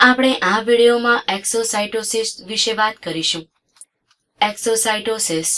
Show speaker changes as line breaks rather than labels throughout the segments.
આપણે આ વિડીયોમાં એક્સોસાઇટોસિસ વિશે વાત કરીશું. એક્સોસાઇટોસિસ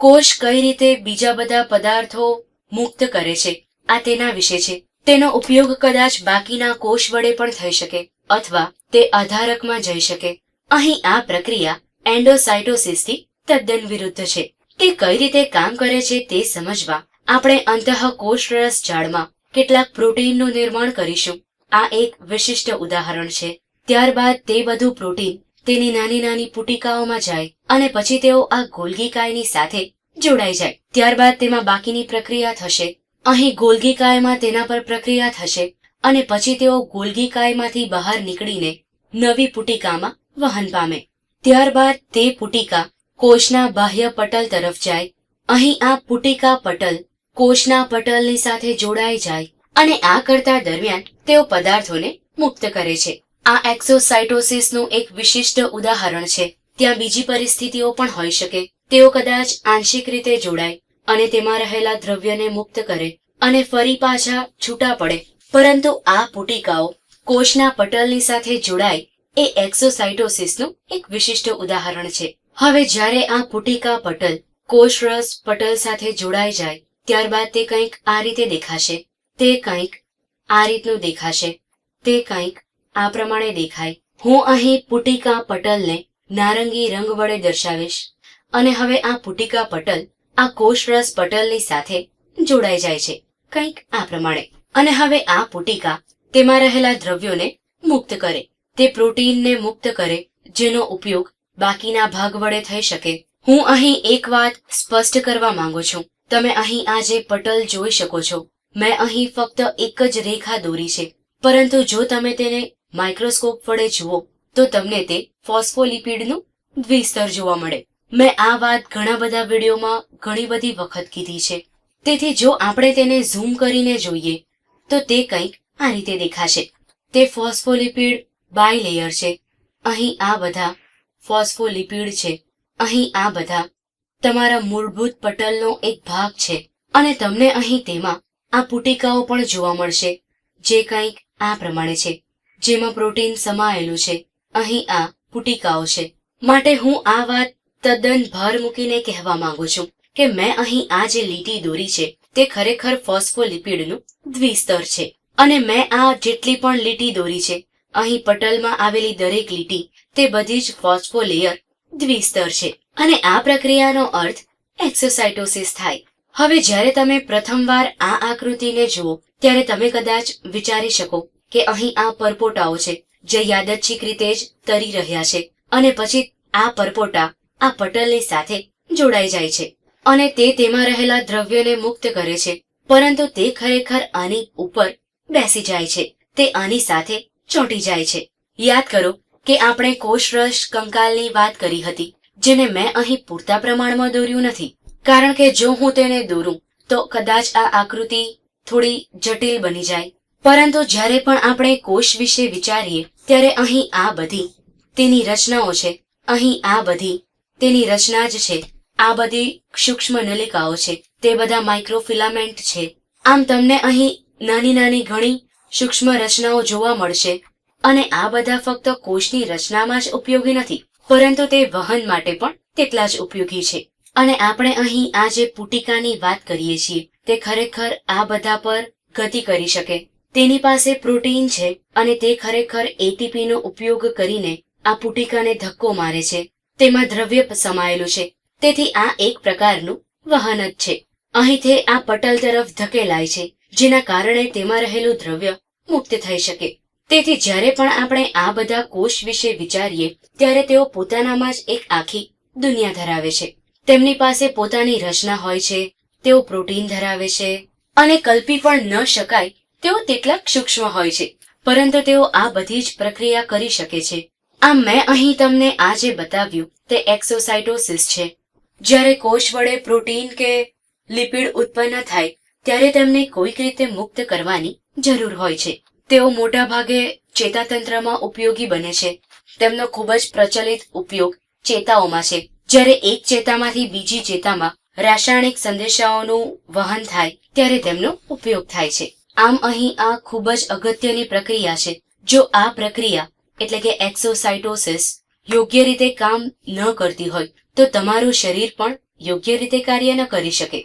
કોષ કઈ રીતે બીજા બધા પદાર્થો મુક્ત કરે છે? આ તેના વિશે છે. તેનો ઉપયોગ કદાચ બાકીના કોષ વડે પણ થઈ શકે અથવા તે આધારકમાં જઈ શકે. અહીં આ પ્રક્રિયા એન્ડોસાઇટોસિસથી તદ્દન વિરુદ્ધ છે. તે કઈ રીતે કામ કરે છે તે સમજવા આપણે અંતઃકોષરસ જાળમાં કેટલાક પ્રોટીનનું નિર્માણ કરીશું. આ એક વિશિષ્ટ ઉદાહરણ છે. ત્યારબાદ તે બધું પ્રોટીન તેની નાની નાની પુટિકાઓમાં જાય અને પછી તેઓ આ ગોલગીકાયની સાથે જોડાઈ જાય. ત્યારબાદ તેમાં બાકીની પ્રક્રિયા થશે. અહીં ગોલગીકાયમાં તેના પર પ્રક્રિયા થશે અને પછી તેઓ ગોલગીકાયમાંથી બહાર નીકળીને નવી પુટિકામાં વહન પામે. ત્યારબાદ તે પુટિકા કોષના બાહ્ય પટલ તરફ જાય. અહીં આ પુટિકા પટલ કોષના પટલની સાથે જોડાઈ જાય અને આ કરતા દરમિયાન તેઓ પદાર્થોને મુક્ત કરે છે. આ એક્સોસાઇટોસિસનું એક વિશિષ્ટ ઉદાહરણ છે. ત્યાં બીજી પરિસ્થિતિઓ પણ હોઈ શકે. તેઓ કદાચ આંશિક રીતે જોડાય અને તેમાં રહેલા દ્રવ્યને મુક્ત કરે અને ફરી પાછા છૂટા પડે. પરંતુ આ પુટિકાઓ કોષના પટલની સાથે જોડાય એ એક્સોસાઇટોસિસનું એક વિશિષ્ટ ઉદાહરણ છે. હવે જ્યારે આ પુટિકા પટલ કોષરસ પટલ સાથે જોડાઈ જાય, ત્યારબાદ તે કંઈક આ રીતે દેખાશે. તે કંઈક આ રીતનું દેખાશે. તે કંઈક આ પ્રમાણે દેખાય. હું અહીં પુટિકા પટલને નારંગી રંગ વડે દર્શાવીશ અને હવે આ પુટિકા પટલ આ કોષરસ પટલની સાથે જોડાઈ જાય છે, કંઈક આ પ્રમાણે. અને હવે આ પુટિકા તેમાં રહેલા દ્રવ્યોને મુક્ત કરે. તે પ્રોટીનને મુક્ત કરે, જેનો ઉપયોગ બાકીના ભાગ વડે થઈ શકે. હું અહીં એક વાત સ્પષ્ટ કરવા માંગુ છું. તમે અહીં આ જે પટલ જોઈ શકો છો, મેં અહીં ફક્ત એક જ રેખા દોરી છે. પરંતુ જો તમે તેને માઇક્રોસ્કોપ વડે જુઓ, તો તમને તે ફોસ્ફોલિપિડનું દ્વિસ્તર જોવા મળે. મેં આ વાત ઘણા બધા વિડીયોમાં ઘણી બધી વખત કીધી છે. તેથી જો આપણે તેને ઝૂમ કરીને જોઈએ, તો તે કંઈક આ રીતે દેખાશે. તે ફોસ્ફોલિપિડ બાયલેયર છે. અહીં આ બધા ફોસ્ફોલિપિડ છે. અહીં આ બધા તમારા મૂળભૂત પટલનો એક ભાગ છે. અને તમને અહીં તેમાં આ પુટિકાઓ પણ જોવા મળશે, જે કંઈક આ પ્રમાણે છે. જેમાં પ્રોટીન સમાયેલું છે. અહીં આ પુટિકાઓ છે. માટે હું આ વાત તદ્દન ભાર મૂકીને કહેવા માંગુ છું કે મેં અહીં આ જે લીટી દોરી છે, તે ખરેખર ફોસ્ફોલિપિડનું દ્વિસ્તર છે. અને મેં આ જેટલી પણ લીટી દોરી છે, અહીં પટલમાં આવેલી દરેક લીટી, તે બધી જ ફોસ્ફોલેયર દ્વિસ્તર છે. અને આ પ્રક્રિયાનો અર્થ એક્સોસાઇટોસિસ થાય. હવે જ્યારે તમે પ્રથમવાર આ આકૃતિને જુઓ, ત્યારે તમે કદાચ વિચારી શકો કે અહીં આ પરપોટાઓ છે, જે યાદચ્છિક રીતે જ તરી રહ્યા છે અને પછી આ પરપોટા આ પટલની સાથે જોડાઈ જાય છે અને તે તેમાં રહેલા દ્રવ્યને મુક્ત કરે છે, પરંતુ તે ખરેખર આની ઉપર બેસી જાય છે, તે આની સાથે ચોંટી જાય છે. યાદ કરો કે આપણે કોષરસ કંકાલની વાત કરી હતી, જેને મેં અહીં પૂરતા પ્રમાણમાં દોર્યું નથી. કારણ કે જો હું તેને દોરું, તો કદાચ આ આકૃતિ થોડી જટિલ બની જાય પરંતુ જ્યારે પણ આપણે કોષ વિશે વિચારીએ, ત્યારે અહીં આ બધી, તેની રચનાઓ છે, અહીં આ બધી, તેની રચના જ છે, આ બધી સૂક્ષ્મ નલિકાઓ છે, તે બધા માઇક્રોફિલામેન્ટ છે. આમ તમને અહીં નાની નાની ઘણી સૂક્ષ્મ રચનાઓ જોવા મળશે, અને આ બધા ફક્ત કોષની રચનામાં જ ઉપયોગી નથી, પરંતુ તે વહન માટે પણ તેટલા જ ઉપયોગી છે. અને આપણે અહીં આ જે પુટિકાની વાત કરીએ છીએ, તે ખરેખર આ બધા પર ગતિ કરી શકે. તેની પાસે પ્રોટીન છે અને તે ખરેખર એટીપીનો ઉપયોગ કરીને આ પુટિકાને ધક્કો મારે છે. તેમાં દ્રવ્ય સમાયેલું છે. તેથી આ એક પ્રકારનું વહન જ છે. અહીંથી આ પટલ તરફ ધકેલાય છે, જેના કારણે તેમાં રહેલું દ્રવ્ય મુક્ત થઈ શકે. તેથી જ્યારે પણ આપણે આ બધા કોષ વિશે વિચારીએ, ત્યારે તેઓ પોતાનામાં જ એક આખી દુનિયા ધરાવે છે. તેમની પાસે પોતાની રચના હોય છે, તેઓ પ્રોટીન ધરાવે છે, અને કલ્પી પણ ન શકાય તેઓ તેટલા સૂક્ષ્મ હોય છે, પરંતુ તેઓ આ બધી જ પ્રક્રિયા કરી શકે છે. આમ મેં અહીં તમને આ જે બતાવ્યું તે એક્સોસાઇટોસિસ છે. જ્યારે કોષ વડે પ્રોટીન કે લિપિડ ઉત્પન્ન થાય, ત્યારે તેમને કોઈક રીતે મુક્ત કરવાની જરૂર હોય છે. તેઓ મોટા ભાગે ચેતાતંત્રમાં ઉપયોગી બને છે. તેમનો ખૂબ જ પ્રચલિત ઉપયોગ ચેતાઓમાં છે. જ્યારે એક ચેતામાંથી બીજી ચેતામાં રાસાયણિક સંદેશાઓનું વહન થાય, ત્યારે તેમનો ઉપયોગ થાય છે. આમ અહીં આ ખૂબ જ અગત્યની પ્રક્રિયા છે. જો આ પ્રક્રિયા, એટલે કે એક્સોસાઇટોસિસ, યોગ્ય રીતે કામ ન કરતી હોય, તો તમારું શરીર પણ યોગ્ય રીતે કાર્ય ન કરી શકે.